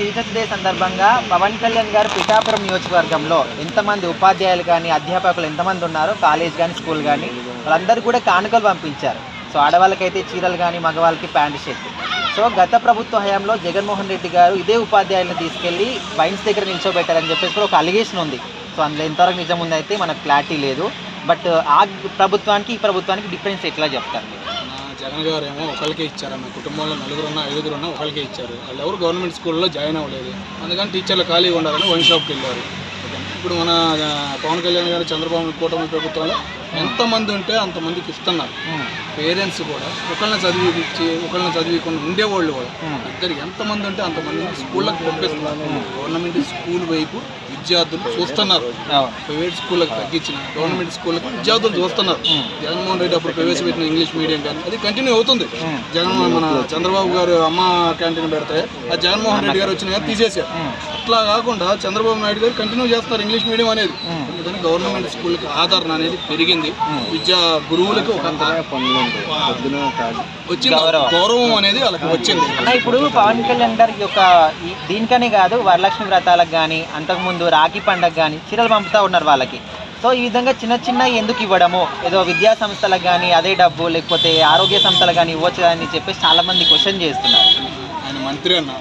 Teachers day సందర్భంగా పవన్ కళ్యాణ్ గారు పిఠాపురం నియోజకవర్గంలో ఎంతమంది ఉపాధ్యాయులు కానీ అధ్యాపకులు ఎంతమంది ఉన్నారో కాలేజ్ కానీ స్కూల్ కానీ వాళ్ళందరూ కూడా కానుకలు పంపించారు. సో ఆడవాళ్ళకైతే చీరలు కానీ మగవాళ్ళకి ప్యాంటు షర్ట్. సో గత ప్రభుత్వ హయాంలో జగన్మోహన్ రెడ్డి గారు ఇదే ఉపాధ్యాయులను తీసుకెళ్ళి వైన్స్ దగ్గర నిల్చోబెట్టారని చెప్పేసి కూడా ఒక అలిగేషన్ ఉంది. సో అందులో ఎంతవరకు నిజం ఉందైతే మనకు క్లారిటీ లేదు. బట్ ఆ ప్రభుత్వానికి ఈ ప్రభుత్వానికి డిఫరెన్స్ ఎట్లా చెప్తారు? మీరు జగన్ గారు ఏమో ఒకరికే ఇచ్చారు నా కుటుంబంలో నలుగురున్న ఐదుగురున్న ఒకరికే ఇచ్చారు. వాళ్ళు ఎవరు గవర్నమెంట్ స్కూల్లో జాయిన్ అవ్వలేదు. అందుకని టీచర్లు ఖాళీగా ఉండాలని వన్ షాప్కి వెళ్ళారు. ఇప్పుడు మన పవన్ కళ్యాణ్ గారు చంద్రబాబు కూటమి ప్రభుత్వంలో ఎంతమంది ఉంటే అంతమందికి ఇస్తున్నారు. పేరెంట్స్ కూడా ఒకళ్ళని చదివించి ఒకళ్ళని చదివికుండా ఉండేవాళ్ళు కూడా. ఇద్దరు ఎంతమంది ఉంటే అంతమంది స్కూళ్ళకి పంపిస్తున్నారు. గవర్నమెంట్ స్కూల్ వైపు విద్యార్థులు చూస్తున్నారు. ప్రైవేట్ స్కూళ్ళకి తగ్గించిన గవర్నమెంట్ స్కూళ్ళకి విద్యార్థులు చూస్తున్నారు. జగన్మోహన్ రెడ్డి అప్పుడు ప్రవేశపెట్టిన ఇంగ్లీష్ మీడియం కానీ అది కంటిన్యూ అవుతుంది. జగన్ మన చంద్రబాబు గారు అమ్మ క్యాంటీన్ పెడితే ఆ జగన్మోహన్ రెడ్డి గారు వచ్చిన తీసేశారు. అట్లా కాకుండా చంద్రబాబు నాయుడు గారు కంటిన్యూ చేస్తున్నారు ఇంగ్లీష్ మీడియం అనేది. అందుకని గవర్నమెంట్ స్కూల్కి ఆదరణ అనేది పెరిగింది. విద్యా గురువులకు ఒక వచ్చింది. గౌరవం. అనేది వాళ్ళకి వచ్చింది. ఇప్పుడు పవన్ కళ్యాణ్ గారికి ఒక ఈ- దీనికనే కాదు వరలక్ష్మి వ్రతాలకు కానీ అంతకుముందు రాఖీ పండగ కానీ చీరలు పంపుతా ఉన్నారు వాళ్ళకి. సో ఈ విధంగా చిన్న చిన్న ఎందుకు ఇవ్వడము? ఏదో విద్యా సంస్థలకు కానీ అదే డబ్బు లేకపోతే ఆరోగ్య సంస్థలకు కానీ ఇవ్వచ్చు అని చెప్పేసి చాలా మంది క్వశ్చన్ చేస్తున్నారు. ఆయన మంత్రి అన్న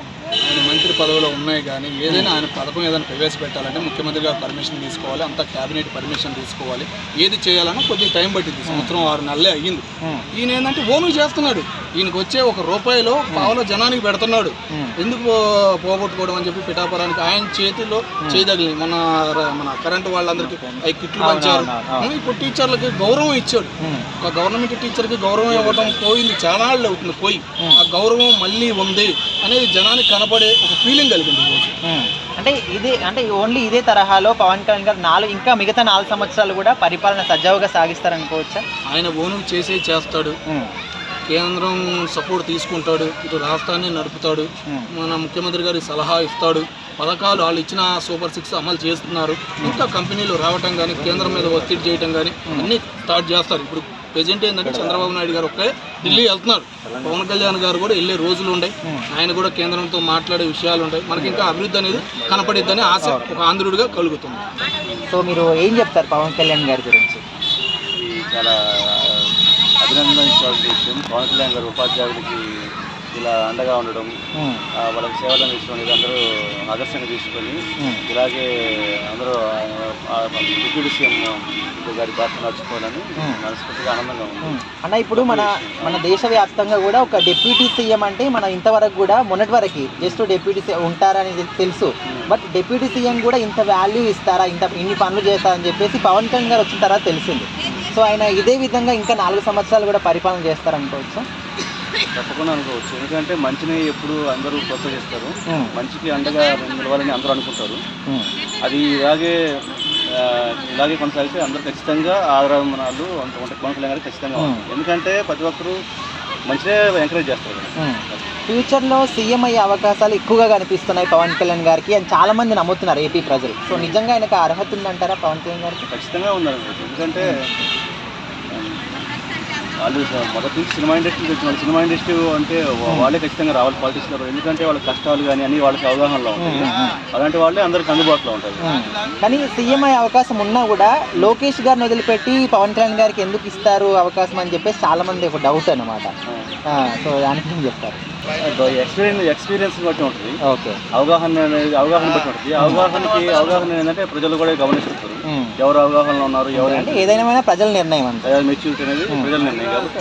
ఆయన మంత్రి పదవిలో ఉన్నాయి కానీ ఏదైనా ఆయన పథకం ఏదైనా ప్రవేశపెట్టాలంటే ముఖ్యమంత్రి గారు పర్మిషన్ తీసుకోవాలి అంతా క్యాబినెట్ పర్మిషన్ తీసుకోవాలి. ఏది చేయాలన్నా కొద్దిగా టైం పట్టింది. సంవత్సరం ఆరు నెలలే అయ్యింది. ఈయన ఏంటంటే ఓను చేస్తున్నాడు. ఈయనకు వచ్చే ఒక రూపాయిలో పావుల జనానికి పెడుతున్నాడు. ఎందుకు పోగొట్టుకోవడం అని చెప్పి పిఠాపురానికి ఆయన చేతిలో చేయదగిలి మన మన కరెంటు వాళ్ళందరికీ అవి కిట్లు పంచారు. ఇప్పుడు టీచర్లకి గౌరవం ఇచ్చాడు. ఒక గవర్నమెంట్ టీచర్కి గౌరవం ఇవ్వడం పోయింది. చాలా ఏళ్ళు అవుతుంది పోయి. ఆ గౌరవం మళ్ళీ ఉంది అనేది జనానికి కనపడే ఒక ఫీలింగ్ కలిగింది ఈరోజు అంటే ఇదే అంటే ఓన్లీ ఇదే తరహాలో పవన్ కళ్యాణ్ గారు నాలుగు ఇంకా మిగతా నాలుగు సంవత్సరాలు కూడా పరిపాలన సజావుగా సాగిస్తారనుకోవచ్చా? ఆయన ఓను చేసే చేస్తాడు. కేంద్రం సపోర్ట్ తీసుకుంటాడు ఇటు రాష్ట్రాన్ని నడుపుతాడు మన ముఖ్యమంత్రి గారి సలహా ఇస్తాడు పథకాలు వాళ్ళు ఇచ్చిన సూపర్ సిక్స్ అమలు చేస్తున్నారు. ఇంకా కంపెనీలు రావటం కానీ కేంద్రం మీద ఒత్తిడి చేయటం కానీ అన్నీ స్టార్ట్ చేస్తారు. ఇప్పుడు ప్రజెంట్ ఏంటంటే చంద్రబాబు నాయుడు గారు ఒకే ఢిల్లీ వెళ్తున్నారు. పవన్ కళ్యాణ్ గారు కూడా వెళ్ళే రోజులు ఉన్నాయి ఆయన కూడా కేంద్రంతో మాట్లాడే విషయాలు ఉంటాయి మనకి ఇంకా అభివృద్ధి అనేది కనపడిద్దని ఆశ ఒక ఆంధ్రుడిగా కలుగుతుంది. సో మీరు ఏం చెప్తారు పవన్ కళ్యాణ్ గారి గురించి? ఇది చాలా అభినందించాల్సిన విషయం పవన్ కళ్యాణ్ గారు ఉపాధ్యాయులకి ఇలా అండగా ఉండడం వాళ్ళకి సేవలు అందించడం అందరూ ఆదర్శంగా తీసుకొని ఇలాగే అందరూ డిప్యూటీ సీఎం గారి బాట నడుచుకోవాలని మనస్ఫూర్తిగా ఆనందంగా ఉంది. అన్న ఇప్పుడు మన మన దేశవ్యాప్తంగా కూడా ఒక డిప్యూటీ సీఎం అంటే మన ఇంతవరకు కూడా మొన్నటి వరకు జస్ట్ డిప్యూటీ సీఎం ఉంటారని తెలుసు. బట్ డిప్యూటీ సీఎం కూడా ఇంత వాల్యూ ఇస్తారా ఇంత ఇన్ని పనులు చేస్తారని చెప్పేసి పవన్ కళ్యాణ్ గారు వచ్చిన తర్వాత తెలిసింది. సో ఆయన ఇదే విధంగా ఇంకా నాలుగు సంవత్సరాలు కూడా పరిపాలన చేస్తారనుకోవచ్చు? తప్పకుండా అనుకోవచ్చు. ఎందుకంటే మంచిని ఎప్పుడు అందరూ ప్రోత్సహిస్తారు. మంచికి అండగా నిలవాలని అందరూ అనుకుంటారు. అది ఇలాగే ఇలాగే కొనసాగితే అందరూ ఖచ్చితంగా ఆదరణలు పవన్ కళ్యాణ్ గారికి ఖచ్చితంగా ఎందుకంటే ప్రతి ఒక్కరూ మంచినే ఎంకరేజ్ చేస్తారు. ఫ్యూచర్లో సీఎం అయ్యే అవకాశాలు ఎక్కువగా కనిపిస్తున్నాయి పవన్ కళ్యాణ్ గారికి అని చాలా మంది నమ్ముతున్నారు ఏపీ ప్రజలు. సో నిజంగా ఆయనకు అర్హత ఉందంటారా పవన్ కళ్యాణ్ గారికి? ఖచ్చితంగా ఉందనుకోవచ్చు. ఎందుకంటే వాళ్ళు మొదటి నుంచి సినిమా ఇండస్ట్రీకి వచ్చిన వాళ్ళు సినిమా ఇండస్ట్రీ అంటే వాళ్ళే ఖచ్చితంగా రావాలి పాలిటిక్స్లో అన్ని వాళ్ళ కష్టాలు కానీ అన్ని వాళ్ళకి అవగాహనలో ఉంటాయి. అలాంటి వాళ్ళే అందరికి అందుబాటులో ఉంటాయి. కానీ సీఎం అయ్యే అవకాశం ఉన్నా కూడా లోకేష్ గారిని వదిలిపెట్టి పవన్ కళ్యాణ్ గారికి ఎందుకు ఇస్తారు అవకాశం అని చెప్పేసి చాలా మంది ఒక డౌట్ అనమాట సో దానికి ఏం చెప్తారు? ఎక్స్పీరియన్స్ ఎక్స్పీరియన్స్ బట్టి ఉంటుంది. ఓకే. అవగాహన అనేది అవగాహన బట్టి ఉంటుంది. అవగాహనకి అవగాహన ఏంటంటే ప్రజలు కూడా గమనిస్తుంటారు. ఎవరు అవగాహనలో ఉన్నారు ఎవరు అంటే ఏదైనా ప్రజల నిర్ణయం అంతే. మెచ్యూరిటీ అనేది ప్రజల నిర్ణయం కాబట్టి.